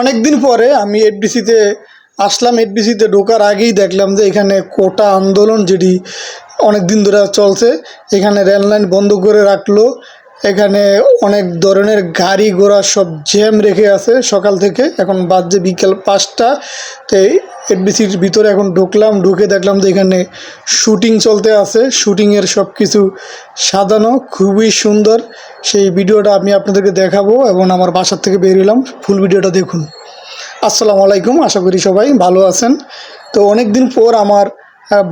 অনেক দিন পরে আমি এডবিসিতে আসলাম। এফডিসিতে ঢোকার আগেই দেখলাম যে এখানে কোটা আন্দোলন যেটি অনেক দিন ধরে চলছে, এখানে রেললাইন বন্ধ করে রাখল। এখানে অনেক ধরনের গাড়ি ঘোড়া সব জ্যাম রেখে আছে সকাল থেকে। এখন বাজছে বিকেল পাঁচটা। তো এফডিসির ভিতরে এখন ঢুকলাম, ঢুকে দেখলাম যে এখানে শুটিং চলতে আছে। শুটিংয়ের সব কিছু সাজানো, খুবই সুন্দর। সেই ভিডিওটা আমি আপনাদেরকে দেখাবো এবং আমার বাসার থেকে বেরিয়েলাম ফুল ভিডিওটা দেখুন। আসসালামু আলাইকুম, আশা করি সবাই ভালো আছেন। তো অনেক দিন পর আমার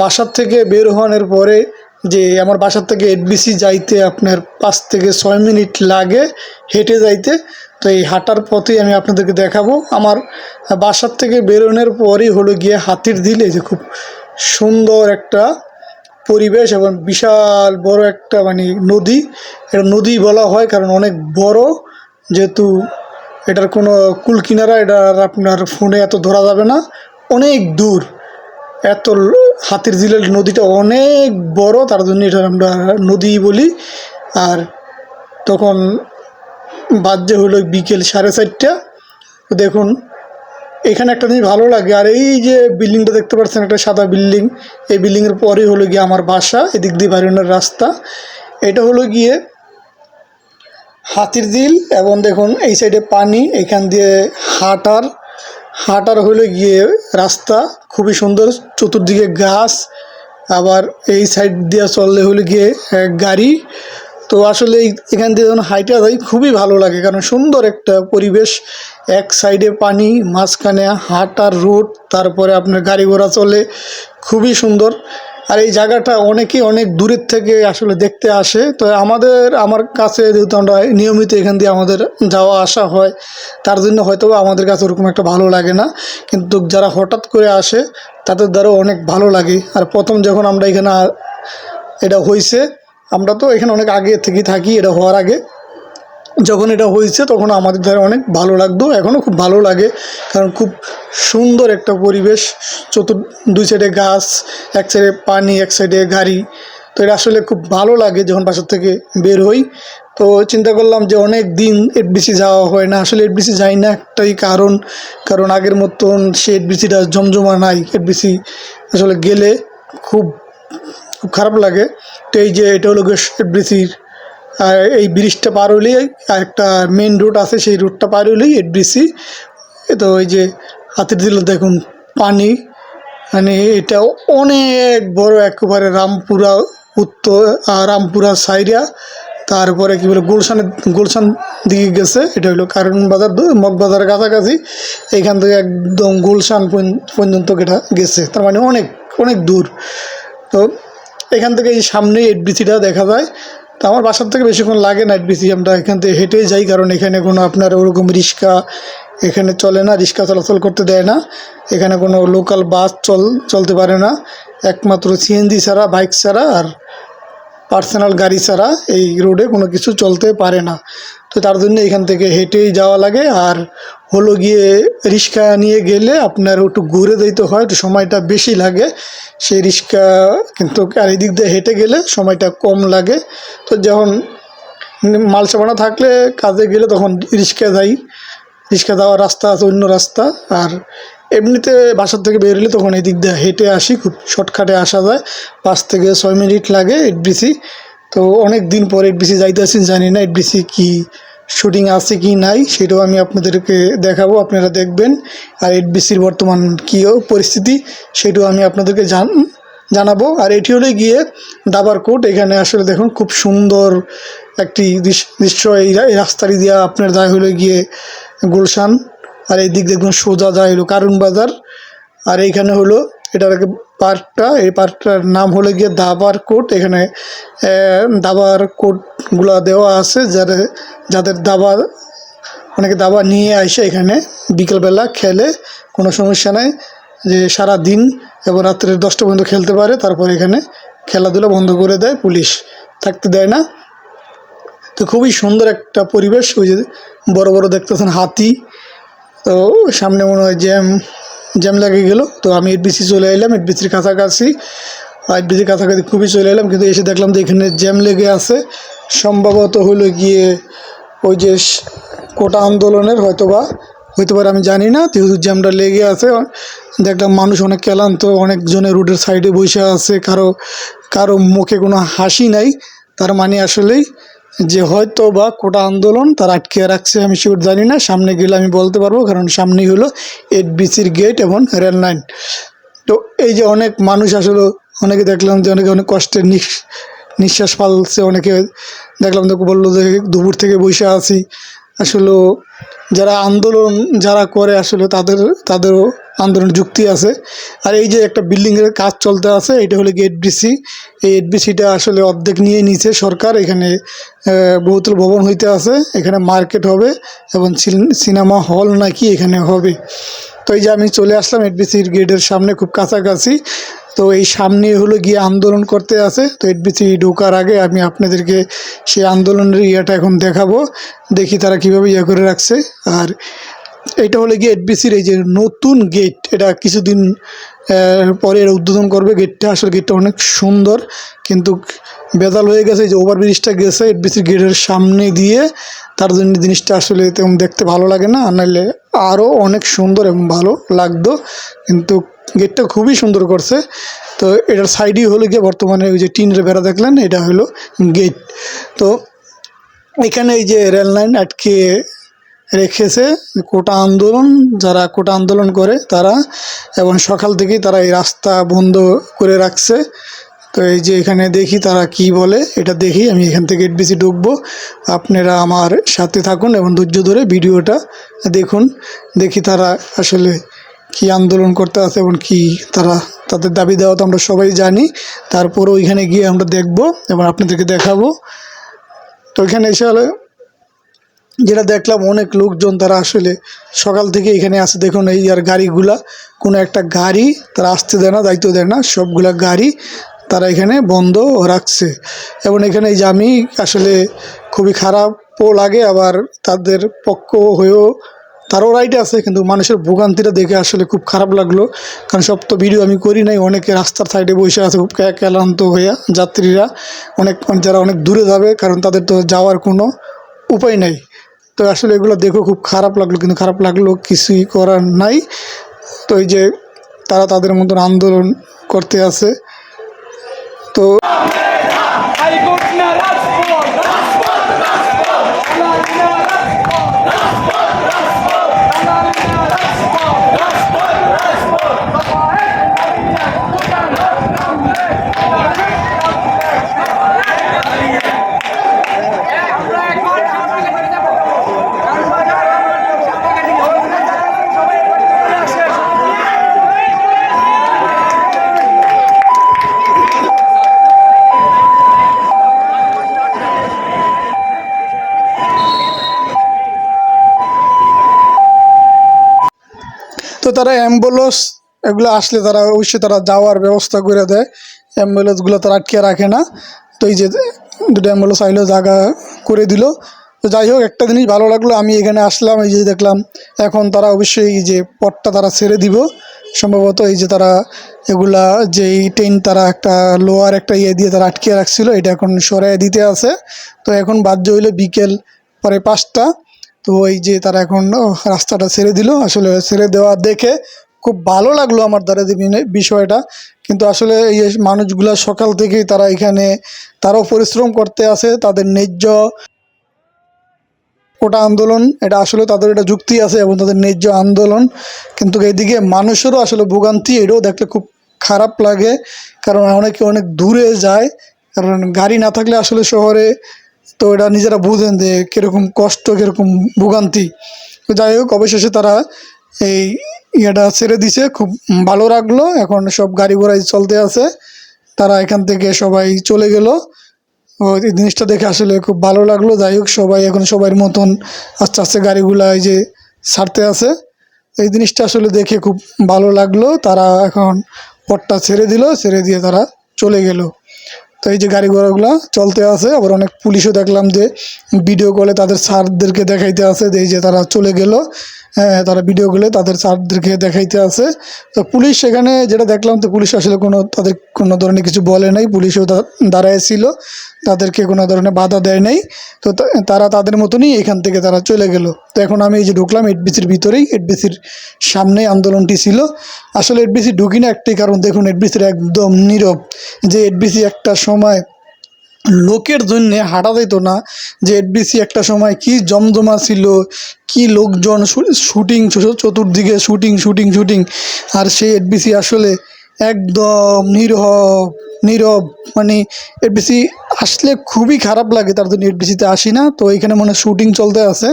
বাসার থেকে বের হওয়ার পরে যে আমার বাসার থেকে এডবিসি যাইতে আপনার পাঁচ থেকে ছয় মিনিট লাগে, হেঁটে যাইতে। তো এই হাঁটার পথেই আমি আপনাদেরকে দেখাবো। আমার বাসার থেকে বেরোনোর পরই হলো গিয়ে হাতির দিলে যে খুব সুন্দর একটা পরিবেশ এবং বিশাল বড় একটা মানে নদী। এটা নদী বলা হয় কারণ অনেক বড়। যেহেতু এটার কোনো কুল কিনারা এটা আপনার ফোনে এত ধরা যাবে না। অনেক দূর। এত হাতির ঝিলের নদীটা অনেক বড়, তার জন্য এটা আমরা নদী বলি। আর তখন বাজে হলো বিকেল সাড়ে চারটা। দেখুন, এখানে একটা জিনিস ভালো লাগে, আর এই যে বিল্ডিংটা দেখতে পাচ্ছেন, একটা সাদা বিল্ডিং। এই বিল্ডিংয়ের পরেই হলো গিয়ে আমার বাসা, এদিক দিয়ে বাইরের রাস্তা। এটা হলো গিয়ে হাতির দিল এবং দেখুন, এই সাইডে পানি, এখান দিয়ে হাঁটার হাঁটার হলো গিয়ে রাস্তা। খুবই সুন্দর। চতুর্দিকে গাছ, আবার এই সাইড দিয়ে চললে হলে গিয়ে গাড়ি। তো আসলে এখান দিয়ে যখন হাইটা যাই, খুবই ভালো লাগে, কারণ সুন্দর একটা পরিবেশ। এক সাইডে পানি, মাঝখানে হাঁটার রোড তারপরে আপনার গাড়ি ঘোড়া চলে, খুবই সুন্দর। আর এই জায়গাটা অনেকেই অনেক দূরের থেকে আসলে দেখতে আসে। তো আমাদের, আমার কাছে যেহেতু আমরা নিয়মিত এখান দিয়ে আমাদের যাওয়া আসা হয়, তার জন্য হয়তো আমাদের কাছে ওরকম একটা ভালো লাগে না। কিন্তু যারা হঠাৎ করে আসে, তাদের দ্বারাও অনেক ভালো লাগে। আর প্রথম যখন আমরা এখানে এটা হয়েছে আমরা তো এখানে অনেক আগে থেকেই থাকি, এটা হওয়ার আগে। যখন এটা হয়েছে, তখন আমাদের ধারে অনেক ভালো লাগতো। এখনও খুব ভালো লাগে, কারণ খুব সুন্দর একটা পরিবেশ। চতুর, দুই সাইডে গাছ, এক সাইডে পানি, এক সাইডে গাড়ি। তো এটা আসলে খুব ভালো লাগে যখন বাসার থেকে বের হই। তো চিন্তা করলাম যে অনেক দিন এফবিসি যাওয়া হয় না। আসলে এফবিসি যাই না, একটাই কারণ। কারণ আগের মতন সে এফবিসিটা জমজমা নাই। এফবিসি আসলে গেলে খুব খুব খারাপ লাগে। তো এই যে এটা হলো এফবিসির আর এই ব্রিজটা পার হলেই একটা মেন রোড আছে, সেই রোডটা পার হলেই এডবিসি তো ওই যে হাতের দিল দেখুন, পানি। মানে এটা অনেক বড় একেবারে রামপুরা উত্তর রামপুরা সাইরিয়া। তারপরে কি বলে গুলশানের গুলশান দিকে গেছে। এটা হলো কারণ বাজার মগবাজারের কাছাকাছি। এইখান থেকে একদম গুলশান পর্যন্ত- পর্যন্ত এটা গেছে। তার মানে অনেক অনেক দূর। তো এখান থেকে এই সামনে এডবিসিটা দেখা যায়। তো আমার বাসার থেকে বেশিক্ষণ লাগে না বিসি আমরা এখান থেকে হেঁটেই যাই, কারণ এখানে কোনো আপনার ওরকম রিক্সা এখানে চলে না, রিক্সা চলাচল করতে দেয় না। এখানে কোনো লোকাল বাস চল, চলতে পারে না। একমাত্র সিএনজি ছাড়া বাইক ছাড়া আর পার্সোনাল গাড়ি ছাড়া এই রোডে কোনো কিছু চলতে পারে না। তো তার জন্য এখান থেকে হেঁটেই যাওয়া লাগে আর হলো গিয়ে রিক্সা নিয়ে গেলে আপনার একটু ঘুরে দিতে হয়, একটু সময়টা বেশি লাগে। সেই রিক্সা কিন্তু আর এদিক দিয়ে হেঁটে গেলে সময়টা কম লাগে। তো যখন মাল চাপানো থাকলে কাজে গেলে তখন রিক্সা যাই। রিক্সা যাওয়ার রাস্তা আছে, অন্য রাস্তা। আর এমনিতে বাসার থেকে বেরোলে তখন এই দিক দিয়ে হেঁটে আসি, খুব শর্টকাটে আসা যায়। পাঁচ থেকে ছয় মিনিট লাগে এডবিসি তো অনেক দিন পর এডবিসি যাইতেছি, জানি না এডবিসি কি শুটিং আছে কি নাই, সেটাও আমি আপনাদেরকে দেখাবো, আপনারা দেখবেন। আর এডবিসির বর্তমান কী পরিস্থিতি, সেটাও আমি আপনাদেরকে জান, জানাব। আর এটি হলে গিয়ে দাবার কোট এখানে আসলে দেখুন খুব সুন্দর একটি দৃশ- দৃশ্য, এই রাস্তাটি দিয়ে আপনার দায় হলো গিয়ে গুলশান। আর এই দিক দেখুন সোজা যা হলো কারুন বাজার। আর এইখানে হলো এটার পার্কটা, এই পার্কটার নাম হলো গিয়ে দাবার কোট এখানে দাবার কোটগুলা দেওয়া আছে যাদের যাদের দাবার অনেকে দাবা নিয়ে আসে এখানে। বিকেলবেলা খেলে, কোনো সমস্যা নাই যে সারা দিন এবং রাত্রে দশটা পর্যন্ত খেলতে পারে, তারপর এখানে খেলাধুলা বন্ধ করে দেয় পুলিশ। থাকতে দেয় না। তো খুবই সুন্দর একটা পরিবেশ, ওই যে বড় বড় দেখতেছেন হাতি তো সামনে মনে হয় জ্যাম জ্যাম লেগে গেল। তো আমি এডবিসি চলে এলাম, এডবিসির কাছাকাছি। এডবিসির কাছাকাছি খুবই চলে এলাম, কিন্তু এসে দেখলাম যে এখানে জ্যাম লেগে আছে। সম্ভবত হলো গিয়ে ওই যে কোটা আন্দোলনের হয়তোবা হইতে পারে আমি জানি না, যেহেতু জ্যামটা লেগে আছে। দেখলাম মানুষ অনেক ক্লান্ত অনেকজনে রোডের সাইডে বসে আছে, কারও কারও মুখে কোনো হাসি নাই। তার মানে আসলেই যে হয়তো বা কোটা আন্দোলন তার আটকে রাখছে, আমি শিওর জানি না। সামনে গেলে আমি বলতে পারব, কারণ সামনেই হলো এইট বিসির গেট এবং রেল লাইন তো এই যে অনেক মানুষ আসলে, অনেকে দেখলাম যে অনেকে অনেক কষ্টের নিঃ- নিঃশ্বাস ফালছে, অনেকে দেখলাম তো বলল যে দুপুর থেকে বসে আছি। আসলে যারা আন্দোলন যারা করে, আসলে তাদের, তাদেরও আন্দোলন যুক্তি আছে। আর এই যে একটা বিল্ডিংয়ের কাজ চলতে আছে, এটা হলো গেট বিসি এই এইট বিসিটা আসলে অর্ধেক নিয়ে নিছে সরকার, এখানে বহুতল ভবন হইতে আছে, এখানে মার্কেট হবে এবং সিনেমা হল নাকি এখানে হবে। তো এই যে আমি চলে আসলাম এডবিসির গেটের সামনে, খুব কাছাকাছি। তো এই সামনে হলো গিয়ে আন্দোলন করতে আছে। তো এডবিসি ঢোকার আগে আমি আপনাদেরকে সেই আন্দোলনের ইয়েটা এখন দেখাবো। দেখি তারা কীভাবে ইয়ে করে রাখছে। আর এটা হলো গিয়ে এডবিসির এই যে নতুন গেট এটা কিছুদিন পরে এরা উদ্বোধন করবে। গেটটা আসলে গেটটা অনেক সুন্দর, কিন্তু বেদাল হয়ে গেছে। যে ওভারব্রিজটা গেছে এডবিসির গেটের সামনে দিয়ে, তার জন্য জিনিসটা আসলে তেমন দেখতে ভালো লাগে না। নাহলে আরও অনেক সুন্দর এবং ভালো লাগতো, কিন্তু গেটটা খুবই সুন্দর করছে। তো এটার সাইডই হলো গিয়ে বর্তমানে ওই যে টিনের বেড়া দেখলেন, এটা হলো গেট তো এখানে এই যে রেল লাইন আটকে রেখেছে কোটা আন্দোলন, যারা কোটা আন্দোলন করে তারা, এবং সকাল থেকেই তারা এই রাস্তা বন্ধ করে রাখছে। তো এই যে এখানে দেখি তারা কি বলে, এটা দেখি, আমি এখান থেকে এডবিসি ঢুকবো। আপনারা আমার সাথে থাকুন এবং ধৈর্য ধরে ভিডিওটা দেখুন। দেখি তারা আসলে কি আন্দোলন করতে আছে এবং কি তারা, তাদের দাবি দেওয়া তো আমরা সবাই জানি। তারপরে ওইখানে গিয়ে আমরা দেখব এবং আপনাদেরকে দেখাবো। তো ওইখানে এসে হলে যেটা দেখলাম অনেক লোকজন তারা আসলে সকাল থেকে এখানে আসে। দেখুন এই আর গাড়িগুলা, কোনো একটা গাড়ি তারা আসতে দেয় না, দায়িত্ব দেয় না, সবগুলা গাড়ি তারা এখানে বন্ধ রাখছে। এবং এখানে এই আমি আসলে খুবই খারাপও লাগে, আবার তাদের পক্ষ হয়েও তারও রাইট আছে, কিন্তু মানুষের ভোগান্তিটা দেখে আসলে খুব খারাপ লাগল। কারণ সব তো ভিডিও আমি করি নাই, অনেকে রাস্তার সাইডে বসে আছে, খুব ক্লান্ত হয়ে যাত্রীরা। অনেক, যারা অনেক দূরে যাবে, কারণ তাদের তো যাওয়ার কোনো উপায় নাই। তো আসলে এগুলো দেখো খুব খারাপ লাগল, কিন্তু খারাপ লাগল কিছুই করার নাই। তো এই যে তারা তাদের মতন আন্দোলন করতে আছে। তো হাইকোর্ট না রাজপথ রাজপথ রাজপথ দালাল না রাজপথ রাজপথ রাজপথ দালাল না রাজপথ রাজপথ রাজপথ বাবা এক দাঁড়িয়ে দোকান হাত নামলে বাবা এক দাঁড়িয়ে আমরা এখন সামনে করে যাব কারণ বাজার সবাই চলে আসে তো তারা অ্যাম্বুলেন্স এগুলো আসলে তারা অবশ্যই তারা যাওয়ার ব্যবস্থা করে দেয়। অ্যাম্বুলেন্সগুলো তারা আটকে রাখে না। তো এই যে দুটো অ্যাম্বুলেন্স আইলো, জায়গা করে দিল। তো যাই হোক, একটা জিনিস ভালো লাগল, আমি এখানে আসলাম, এই যে দেখলাম, এখন তারা অবশ্যই এই যে পথটা তারা ছেড়ে দিব। সম্ভবত এই যে তারা এগুলা যেই ট্রেন তারা একটা লোয়ার একটা ইয়ে দিয়ে তারা আটকে রাখছিল, এটা এখন সরাই দিতে আছে। তো এখন বাধ্য হইল বিকেল পরে পাঁচটা। তো এই যে তারা এখন রাস্তাটা ছেড়ে দিল। আসলে ছেড়ে দেওয়া দেখে খুব ভালো লাগল আমার দ্বারা বিষয়টা। কিন্তু আসলে এই মানুষগুলা সকাল থেকেই তারা এখানে, তারাও পরিশ্রম করতে আছে তাদের ন্যায্য কোটা আন্দোলন, এটা আসলে তাদের এটা যুক্তি আছে এবং তাদের ন্যায্য আন্দোলন। কিন্তু এইদিকে মানুষেরও আসলে ভোগান্তি, এটাও দেখলে খুব খারাপ লাগে। কারণ অনেকে অনেক দূরে যায়। কারণ গাড়ি না থাকলে আসলে শহরে তো এটা নিজেরা বুঝেন যে কীরকম কষ্ট, কীরকম ভোগান্তি। যাই হোক, অবশেষে তারা এই ইয়েটা ছেড়ে দিছে, খুব ভালো লাগল। এখন সব গাড়ি ঘোড়াই চলতে আছে। তারা এখান থেকে সবাই চলে গেল। এই জিনিসটা দেখে আসলে খুব ভালো লাগল। যাই হোক, সবাই এখন সবার মতন আস্তে আস্তে গাড়িগুলা এই যে ছাড়তে আছে। এই জিনিসটা আসলে দেখে খুব ভালো লাগল। তারা এখন পটটা ছেড়ে দিল। ছেড়ে দিয়ে তারা চলে গেল। তো এই যে গাড়ি ঘোড়াগুলো চলতে আছে, আবার অনেক পুলিশও দেখলাম যে ভিডিও কলে তাদের স্যারদেরকে দেখাইতে আছে যে এই যে তারা চলে গেল। তারা ভিডিওগুলো তাদের স্যারদেরকে দেখাইতে আছে। তো পুলিশ সেখানে যেটা দেখলাম, তো পুলিশ আসলে কোনো, তাদের কোনো ধরনের কিছু বলে নাই। পুলিশও দাঁড়ায় ছিল। তাদেরকে কোনো ধরনের বাধা দেয় নাই। তো তারা তাদের মতনই এখান থেকে তারা চলে গেল। তো এখন আমি এই যে ঢুকলাম এডবিসির ভিতরেই এডবিসির সামনেই আন্দোলনটি ছিল। আসলে এডবিসি ঢুকি না একটাই কারণ, দেখুন এডবিসির একদম নীরব। যে এডবিসি একটা সময় লোকের জন্যে হাঁটা যেত না যে এডবিসি একটা সময় কি জমজমা ছিল, কি লোকজন শুটিং চতুর্দিকে শুটিং শুটিং শুটিং আর সেই এডবিসি আসলে একদম নীরব নীরব মানে এডবিসি আসলে খুবই খারাপ লাগে, তার জন্য এডবিসিতে আসি না, তো এখানে মনে শুটিং চলতে আছে,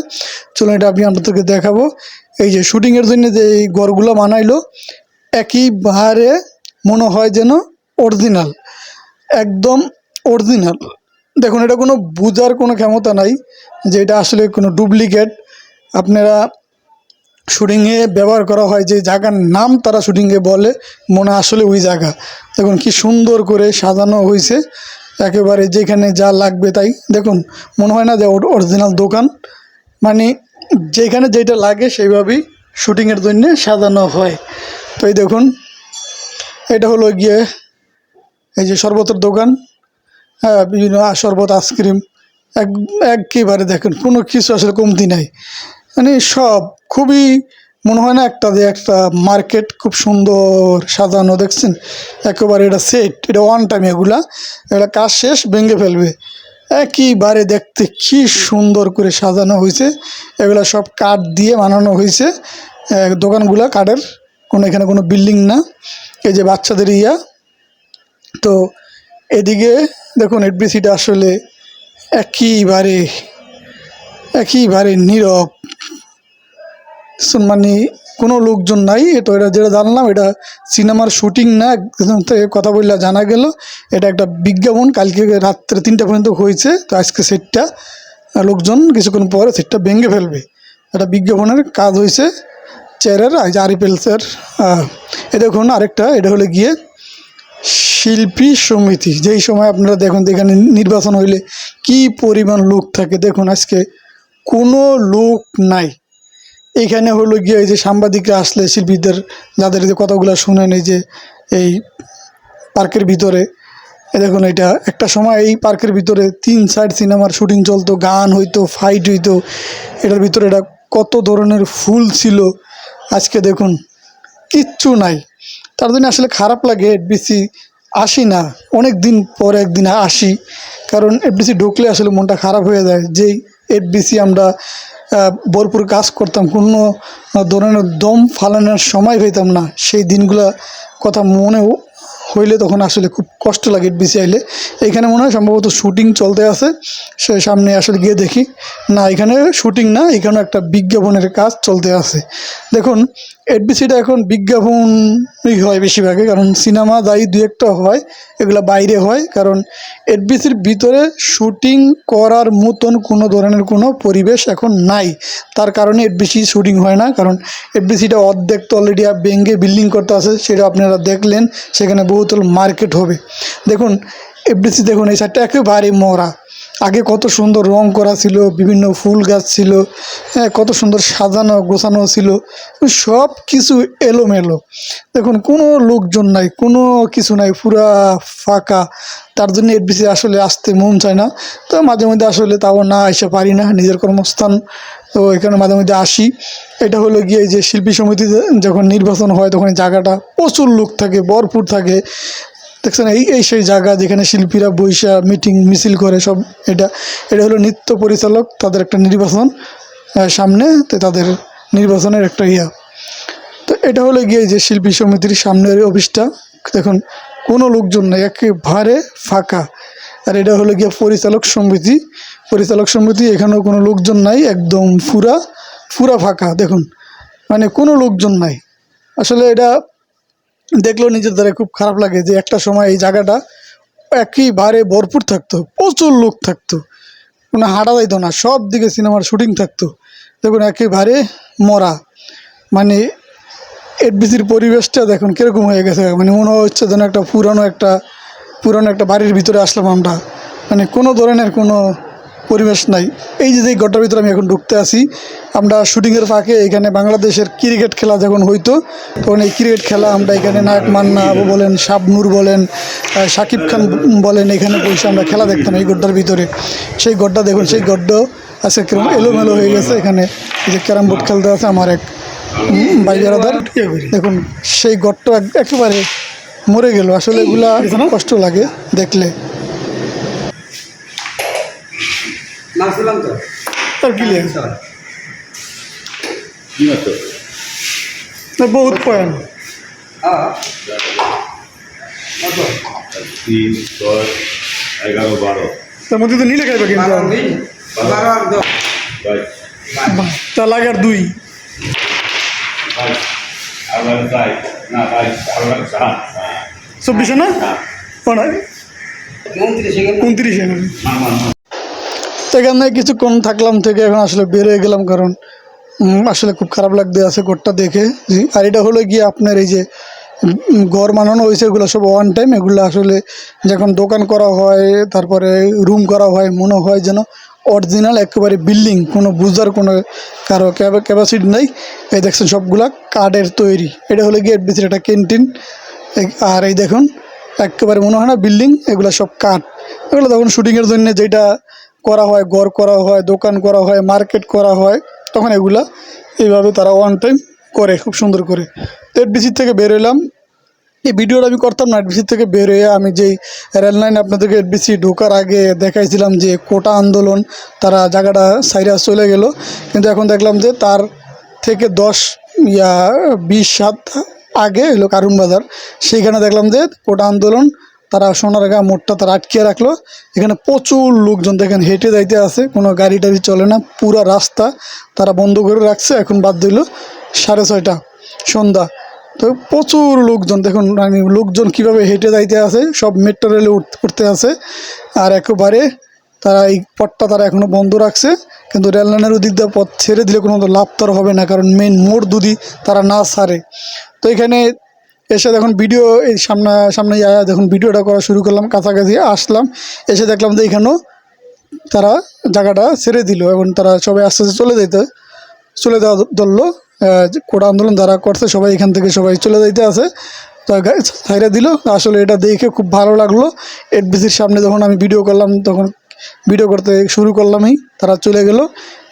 চলুন এটা আমি আপনাদেরকে দেখাবো, এই যে শুটিংয়ের জন্য যে এই ঘরগুলো বানাইলো একইবারে মনে হয় যেন অরিজিনাল একদম অরিজিনাল দেখুন, এটা কোনো বোঝার কোনো ক্ষমতা নাই যে এটা আসলে কোনো ডুপ্লিকেট আপনারা শুটিংয়ে ব্যবহার করা হয় যে জায়গার নাম তারা শুটিংয়ে বলে, মনে আসলে ওই জায়গা। দেখুন, কি সুন্দর করে সাজানো হয়েছে। একেবারে যেখানে যা লাগবে তাই। দেখুন, মনে হয় না যে অরিজিনাল দোকান। মানে যেখানে যেটা লাগে সেইভাবেই শুটিংয়ের জন্য সাজানো হয়। তো এই দেখুন, এটা হলো গিয়ে এই যে শরবতের দোকান। হ্যাঁ বিভিন্ন শরবত আইসক্রিম, এক, একেবারে দেখেন, কোনো কিছু আসলে কমতি নাই। মানে সব, খুবই মনে হয় না একটা যে একটা মার্কেট খুব সুন্দর সাজানো, দেখছেন? একেবারে এটা সেট এটা ওয়ান টাইম এগুলা, এটা কাজ শেষ, ভেঙে ফেলবে। একইবারে দেখতে কি সুন্দর করে সাজানো হয়েছে। এগুলা সব কাঠ দিয়ে বানানো হয়েছে। দোকানগুলা, কাঠের, কোনো এখানে কোনো বিল্ডিং না। এই যে বাচ্চাদের ইয়া, তো এদিকে দেখুন এফবিসিটা আসলে একইবারে একইবারে নীরব। মানে কোনো লোকজন নাই তো এটা যেটা জানলাম, এটা সিনেমার শুটিং না, একদম কথা বললে জানা গেল। এটা একটা বিজ্ঞাপন, কালকে রাত্রে তিনটা পর্যন্ত হয়েছে, তো আজকে সেটটা লোকজন কিছুক্ষণ পরে সেটটা ভেঙে ফেলবে। এটা বিজ্ঞাপনের কাজ হয়েছে চেয়ারের, আর আরিপেলসের এ দেখুন আরেকটা, এটা হলে গিয়ে শিল্পী সমিতি, যেই সময় আপনারা দেখুন এখানে নির্বাচন হইলে কি পরিমাণ লোক থাকে, দেখুন আজকে কোনো লোক নাই। এখানে হলো গিয়ে এই যে সাংবাদিকরা আসলে, শিল্পীদের যাদের যে কথাগুলো শুনেন, এই যে এই পার্কের ভিতরে দেখুন এটা একটা সময় এই পার্কের ভিতরে তিন সাইড সিনেমার শুটিং চলতো, গান হইতো ফাইট হইতো, এটার ভিতরে এটা কত ধরনের ফুল ছিল, আজকে দেখুন কিচ্ছু নাই। তার জন্য আসলে খারাপ লাগে এফবিসি আসি না। অনেক দিন পর একদিন আসি। কারণ এফবিসি ঢুকলে আসলে মনটা খারাপ হয়ে যায় যেই এফবিসি আমরা ভরপুর কাজ করতাম। কোনো ধরনের দম ফালানোর সময় পেতাম না। সেই দিনগুলা কথা মনেও হইলে তখন আসলে খুব কষ্ট লাগে এফবিসি আইলে। এখানে মনে হয় সম্ভবত শুটিং চলতে আছে। সে সামনে আসলে গিয়ে দেখি। না, এখানে শুটিং না, এখানে একটা বিজ্ঞাপনের কাজ চলতে আছে। দেখুন এফবিসিটা এখন বিজ্ঞাপনই হয় বেশিরভাগে, কারণ সিনেমা দায়ী দু একটা হয়, এগুলো বাইরে হয়, কারণ এফবিসির ভিতরে শুটিং করার মতন কোনো ধরনের কোনো পরিবেশ এখন নাই। তার কারণে এফবিসি শুটিং হয় না, কারণ এফবিসিটা অর্ধেক তো অলরেডি বেঙ্গে বিল্ডিং করতে আছে, সেটা আপনারা দেখলেন, সেখানে বহুতল মার্কেট হবে। দেখুন, এফবিসি দেখুন, এই সাইডটা একেবারে মরা। আগে কত সুন্দর রং করা ছিল, বিভিন্ন ফুল গাছ ছিল হ্যাঁ কত সুন্দর সাজানো, গোছানো ছিল সব কিছু এলোমেলো। দেখুন, কোনো লোকজন নাই, কোনো কিছু নাই, পুরা ফাঁকা। তার জন্য এফবিসি আসলে আসতে মন চায় না। তো মাঝে মধ্যে আসলে তাও না এসে পারি না, নিজের কর্মস্থান। তো এখানে মাঝে মধ্যে আসি। এটা হলো গিয়ে যে শিল্পী সমিতিতে যখন নির্বাচন হয়, তখন জায়গাটা প্রচুর লোক থাকে, ভরপুর থাকে। দেখছেন, এই এই সেই জায়গা যেখানে শিল্পীরা বৈশা মিটিং, মিছিল করে সব, এটা এটা হলো নৃত্য পরিচালক, তাদের একটা নির্বাচন সামনে, তো তাদের নির্বাচনের একটা ইয়া। তো এটা হলো গিয়ে যে শিল্পী সমিতির সামনের অফিসটা, দেখুন, কোনো লোকজন নেই, একেবারে ফাঁকা। আর এটা হলো গিয়ে পরিচালক সমিতি পরিচালক সমিতি, এখানেও কোনো লোকজন নাই, একদম ফুরা ফুরা ফাঁকা, দেখুন। মানে কোনো লোকজন নাই। আসলে এটা দেখলেও নিজের দ্বারা খুব খারাপ লাগে যে একটা সময় এই জায়গাটা একেবারে ভরপুর থাকতো, প্রচুর লোক থাকতো, কোনো হাঁটা যাইতো না, সব দিকে সিনেমার শুটিং থাকতো, দেখুন একেবারে মরা মানে এফবিসির পরিবেশটা দেখুন কীরকম হয়ে গেছে মানে মনে হচ্ছে যেন একটা পুরানো একটা পুরানো একটা বাড়ির ভিতরে আসলাম আমরা মানে কোনো ধরনের কোনো পরিবেশ নাই। এই যে যে ঘরটার ভিতরে আমি এখন ঢুকতে আসি আমরা শুটিংয়ের ফাঁকে এখানে বাংলাদেশের ক্রিকেট খেলা যখন হইতো, তখন এই ক্রিকেট খেলা আমরা এখানে নায়ক মান্না বলেন, শাবনুর বলেন শাকিব খান বলেন, এখানে বসে আমরা খেলা দেখতাম এই গড্ডার ভিতরে। সেই গড্ডা দেখুন, সেই গড্ডাও আজকে কিরম এলোমেলো হয়ে গেছে এখানে। যে ক্যারাম বোর্ড খেলতে আছে আমার এক ভাই দেখুন, সেই গডটা একেবারে মরে গেল। আসলে এগুলা কষ্ট লাগে দেখলে। মারছিলাম তো? তার কি লেগে কি হতো বহুত পয়েন্ট। কত তিন ছয় এগারো বারো। তার মধ্যে তো নীলে খাইবে কিন্তু। বারো দিন বারো। আর দশ। তা লাগে আর দুই। বাইশ। আবার চাই না বাইশ। আবার সাত চব্বিশে না? উনত্রিশে এখানে কিছুক্ষণ থাকলাম থেকে এখন আসলে বের হয়ে গেলাম কারণ আসলে খুব খারাপ লাগতে আছে ঘরটা দেখে। আর এটা হলো গিয়ে আপনার এই যে ঘর বানানো হয়েছে, এগুলো সব ওয়ান টাইম এগুলো আসলে যখন দোকান করা হয়, তারপরে রুম করা হয়, মনে হয় যেন অরিজিনাল একেবারে বিল্ডিং কোনো বুঝার কোনো কারও ক্যাপাসিটি নেই। এই দেখছেন সবগুলা কাঠের তৈরি। এটা হলো গিয়ে ভিতরে একটা ক্যান্টিন আর এই দেখুন, একেবারে মনে হয় না বিল্ডিং এগুলো সব কাঠ। এগুলো তখন শুটিংয়ের জন্য যেটা করা হয়, ঘর করা হয়, দোকান করা হয় মার্কেট করা হয়, তখন এগুলা এইভাবে তারা ওয়ান টাইম করে, খুব সুন্দর করে। তো এফডিসি থেকে বের হলাম এই ভিডিওটা আমি করতাম না এফডিসি থেকে বের হয়ে আমি যেই রেল লাইন আপনাদেরকে এফডিসি ঢোকার আগে দেখাইছিলাম যে কোটা আন্দোলন, তারা জায়গাটা সাইরা চলে গেল। কিন্তু এখন দেখলাম যে তার থেকে দশ, ইয়া, বিশ, সাত আগে এলো কারুন বাজার। সেইখানে দেখলাম যে কোটা আন্দোলন তারা সোনার সোনারগা মোড়টা তারা আটকিয়ে রাখল। এখানে প্রচুর লোকজন দেখেন, হেঁটে যাইতে আছে। কোনো গাড়ি টাড়ি চলে না, পুরা রাস্তা তারা বন্ধ করে রাখছে। এখন বাদ দিল সাড়ে ছয়টা সন্ধ্যা। তো প্রচুর লোকজন দেখুন মানে লোকজন কীভাবে হেঁটে যাইতে আছে, সব মেট্রো রেলে উঠ- উঠতে আছে। আর একেবারে তারা এই পথটা তারা এখনও বন্ধ রাখছে। কিন্তু রেল লাইনের দিয়ে পথ ছেড়ে দিলে কোনো লাভ তার হবে না, কারণ মেন মোড় দুদি তারা না সারে তো এখানে এসে দেখুন ভিডিও এই সামনে সামনে দেখুন ভিডিওটা করা শুরু করলাম, কাছাকাছি আসলাম, এসে দেখলাম যে এখানেও তারা জায়গাটা ছেড়ে দিল এবং তারা সবাই আস্তে আস্তে চলে যেতে চলে যাওয়া ধরলো কোটা আন্দোলন যারা করছে সবাই এখান থেকে সবাই চলে যাইতে আছে ছাইরা দিল, আসলে এটা দেখে খুব ভালো লাগল এফবিসির সামনে যখন আমি ভিডিও করলাম, তখন ভিডিও করতে শুরু করলামই, তারা চলে গেল।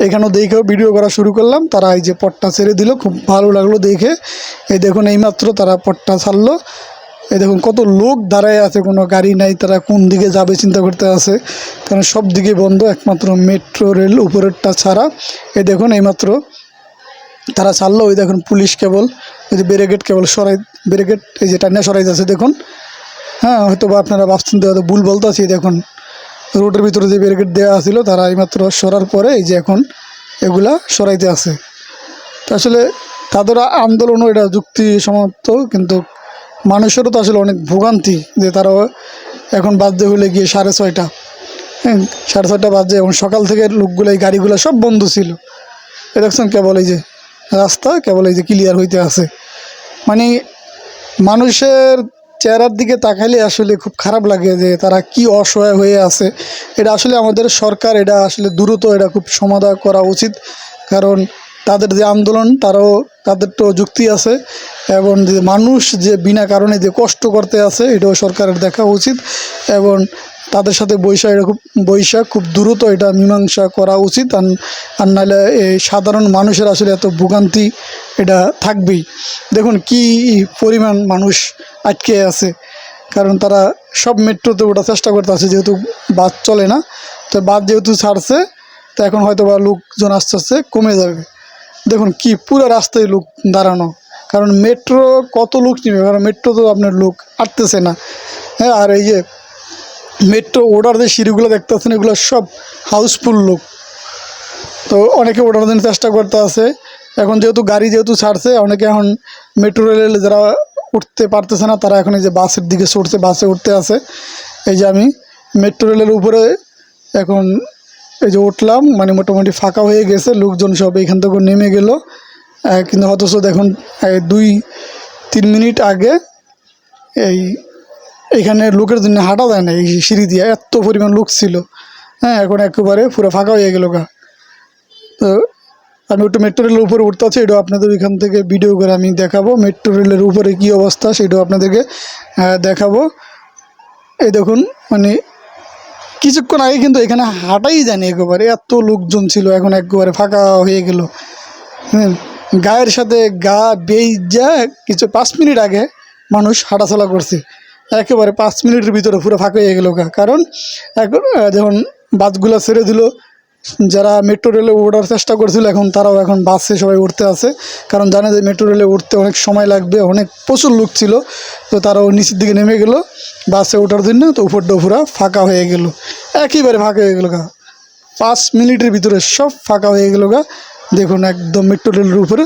এখানেও দেখেও ভিডিও করা শুরু করলাম, তারা এই যে পটটা ছেড়ে দিল, খুব ভালো লাগল দেখে। এই দেখুন, এইমাত্র তারা পটটা ছাড়লো। এই দেখুন, কত লোক দাঁড়ায় আছে, কোনো গাড়ি নাই, তারা কোন দিকে যাবে চিন্তা করতে আছে। কারণ সব দিকে বন্ধ, একমাত্র মেট্রো রেল উপরেরটা ছাড়া। এই দেখুন, এইমাত্র তারা ছাড়লো, ওই দেখুন, পুলিশ কেবল ওই যে ব্যারিকেড কেবল সরাই, ব্যারিকেড, এই যে টান্না সরাই যাচ্ছে দেখুন। হ্যাঁ হয়তো বা আপনারা ভাবছেন হয়তো ভুল বলতে আছি দেখুন। রোডের ভিতরে যে ব্যারিকেড দেওয়া ছিল তারা এইমাত্র সরার পরে এই যে এখন এগুলা সরাইতে আছে। তো আসলে তাদের আন্দোলনও এটা যুক্তি সমাপ্ত কিন্তু মানুষেরও তো আসলে অনেক ভোগান্তি যে তারা এখন বাধ্য হলে গিয়ে সাড়ে ছয়টা। হ্যাঁ সাড়ে ছয়টা বাজে এবং সকাল থেকে লোকগুলো, এই গাড়িগুলো সব বন্ধ ছিল। এ দেখছেন কেবল এই যে রাস্তা, কেবল এই যে ক্লিয়ার হইতে আছে। মানে মানুষের চেহারার দিকে তাকাইলে আসলে খুব খারাপ লাগে যে তারা কি অসহায় হয়ে আছে। এটা আসলে আমাদের সরকার, এটা আসলে দ্রুত এটা খুব সমাধান করা উচিত। কারণ তাদের যে আন্দোলন, তারাও, তাদের তো যুক্তি আছে। এবং যে মানুষ যে বিনা কারণে যে কষ্ট করতে আছে, এটাও সরকারের দেখা উচিত। এবং তাদের সাথে বৈশাখ এরকম, বৈশাখ খুব দ্রুত এটা মীমাংসা করা উচিত। আর নাহলে এই সাধারণ মানুষের আসলে এত ভোগান্তি এটা থাকবেই। দেখুন কি পরিমাণ মানুষ আটকে আছে। কারণ তারা সব মেট্রোতে ওঠার চেষ্টা করতে আছে যেহেতু বাস চলে না। তো বাস যেহেতু ছাড়ছে, তো এখন হয়তো বা লোকজন আস্তে আস্তে কমে যাবে। দেখুন কি পুরো রাস্তায় লোক দাঁড়ানো। কারণ মেট্রো কত লোক নেবে? কারণ মেট্রো তো আপনার লোক আটতেছে না। হ্যাঁ আর এই যে মেট্রো ওঠার যে সিঁড়িগুলো দেখতে পাচ্ছেন এগুলো সব হাউসফুল লোক। তো অনেকে ওঠার জন্য চেষ্টা করতে আছে। এখন যেহেতু গাড়ি যেহেতু ছাড়ছে, অনেকে এখন মেট্রো রেলে যারা উঠতে পারতেছে না, তারা এখন এই যে বাসের দিকে ছুটছে বাসে উঠতে আছে। এই যে আমি মেট্রো রেলের উপরে এখন এই যে উঠলাম মানে মোটামুটি ফাঁকা হয়ে গেছে, লোকজন সব এখান থেকে নেমে গেল। কিন্তু অথচ দেখুন দুই তিন মিনিট আগে এই এখানে লোকের জন্য হাঁটা যায় না, এই সিঁড়ি দিয়ে। এত পরিমাণ লোক ছিল। হ্যাঁ এখন একেবারে পুরো ফাঁকা হয়ে গেল গা। তো আমি একটু মেট্রো রেলের উপরে উঠতে আছি, এটাও আপনাদের এখান থেকে ভিডিও করে আমি দেখাবো। মেট্রো রেলের উপরে কী অবস্থা, সেটাও আপনাদেরকে দেখাবো। এই দেখুন মানে কিছুক্ষণ আগে কিন্তু এখানে হাঁটাই যায়নি একেবারে। এত লোকজন ছিল, এখন একেবারে ফাঁকা হয়ে গেল। হ্যাঁ গায়ের সাথে গা বেইজা কিছু পাঁচ মিনিট আগে মানুষ হাঁটাচলা করছে। একেবারে পাঁচ মিনিটের ভিতরে পুরো ফাঁকা হয়ে গেল কারণ এখন যখন বাসগুলো ছেড়ে দিল, যারা মেট্রো রেলে ওঠার চেষ্টা করছিল, এখন তারাও এখন বাসে সবাই উঠতে আছে। কারণ জানে যে মেট্রো রেলে উঠতে অনেক সময় লাগবে, অনেক প্রচুর লোক ছিল, তো তারাও নিচের দিকে নেমে গেল। বাসে ওঠার জন্য তো উপরটা পুরো ফাঁকা হয়ে গেল। একেবারে ফাঁকা হয়ে গেল গা। পাঁচ মিনিটের ভিতরে সব ফাঁকা হয়ে গেল গা। দেখুন, একদম মেট্রো রেলের উপরে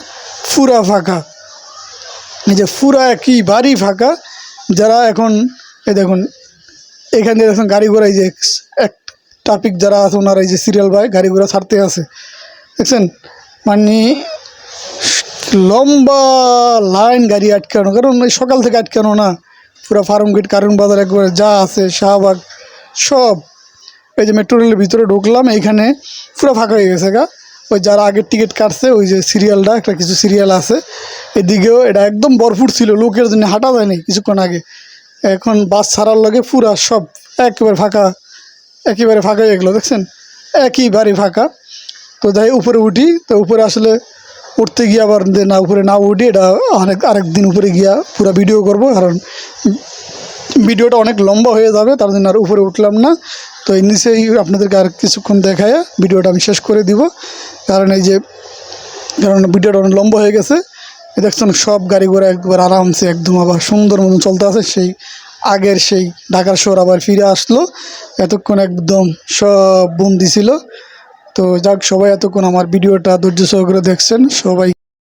ফুরা ফাঁকা। এই যে ফুরা একই বাড়ি ফাঁকা। যারা এখন এই দেখুন, এখানে দেখুন গাড়ি ঘোড়া, এই যে এক ট্রাফিক যারা আছে, ওনারা এই যে সিরিয়াল বাই গাড়ি ঘোড়া ছাড়তে আছে। দেখছেন? মানে লম্বা লাইন গাড়ি আটকানো, কারণ ওই সকাল থেকে আটকানো না। পুরো ফার্ম গেট, কারণ বাজার একবারে যা আছে, শাহবাগ, সব। এই যে মেট্রো রেলের ভিতরে ঢুকলাম, এইখানে পুরো ফাঁকা হয়ে গেছে গা। ওই যারা আগের টিকিট কাটছে, ওই যে সিরিয়ালটা, একটা কিছু সিরিয়াল আছে। এদিকেও এটা একদম বরফুট ছিল, লোকের জন্য হাঁটা যায়নি কিছুক্ষণ আগে। এখন বাস ছাড়ার লগে পুরা সব একেবারে ফাঁকা একেবারে ফাঁকা হয়ে গেলো, দেখছেন? একইবারে ফাঁকা। তো যাই, উপরে উঠি, তো উপরে আসলে উঠতে গিয়ে আবার না, উপরে না উঠি, এটা অনেক আরেক দিন উপরে গিয়া পুরো ভিডিও করব, কারণ ভিডিওটা অনেক লম্বা হয়ে যাবে, তার জন্য আর উপরে উঠলাম না। তো এই নিচেই আপনাদেরকে আর কিছুক্ষণ দেখায় ভিডিওটা আমি শেষ করে দিব। কারণ এই যে, কারণ ভিডিওটা অনেক লম্বা হয়ে গেছে। দেখছেন সব গাড়ি ঘোড়া একবার আরামসে একদম আবার সুন্দর মতন চলতে আছে। সেই আগের সেই ঢাকার শহর আবার ফিরে আসলো। এতক্ষণ একদম সব বন্দি ছিল। তো যাক, সবাই এতক্ষণ আমার ভিডিওটা ধৈর্য সহকারে দেখছেন। সবাই